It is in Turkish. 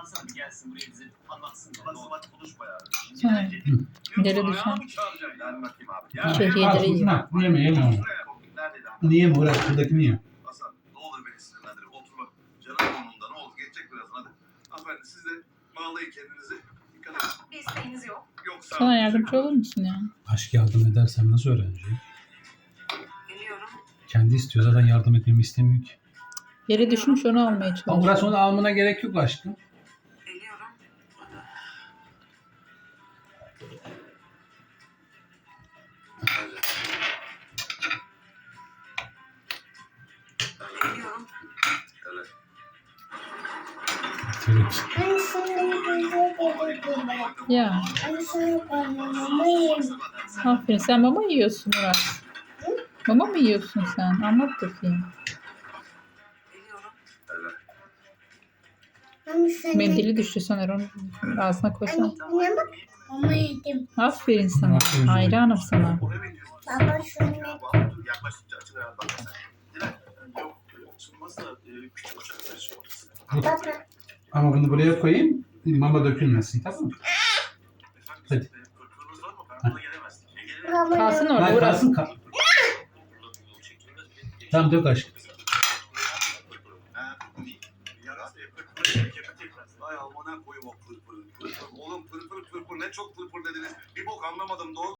çağırsana bir gelsin buraya bize anlatsın. Ulan Sıvat konuşma ya. Mı çağıracak? Yani bakayım abi. Ya, Şehriye onu. Şuraya bak, neredeydi abi? Niye mi Murat? Buradakini ye. Hasan ne olur beni sinirlendirin. Oturma. Canım onunda ne olur. Geçecek birazdan hadi. Hanımefendi siz de bağlayın kendinizi. Dikkat edin. Bir isteğiniz yok. Yoksa... Sana yardımcı olur musun ya? Aşk yardım edersem nasıl öğreneceğim? Geliyorum. Kendi istiyor zaten yardım etmemi istemiyor ki. Yere düşmüş onu almaya Ama çalışıyor. Murat onu almana gerek yok aşkım. Evet. Ya aferin sen mama yiyorsun Murat. Mama mı yiyorsun sen? Anlat bakayım. Mendili düştü sanırım. Ağzına koysana. Mama yedim. Aferin sana. Aferin. Hayranım sana. Baba şunu. Baba. Ama bunu buraya koyayım. Mama dökülmesin tamam mı? Efendim, Hadi. Kalsın orada Murat. kalsın kal. Tamam dök aşkım. Ha, yarası, e, pırpır, ne çok pırpır dediniz. Bir bok anlamadım doğru.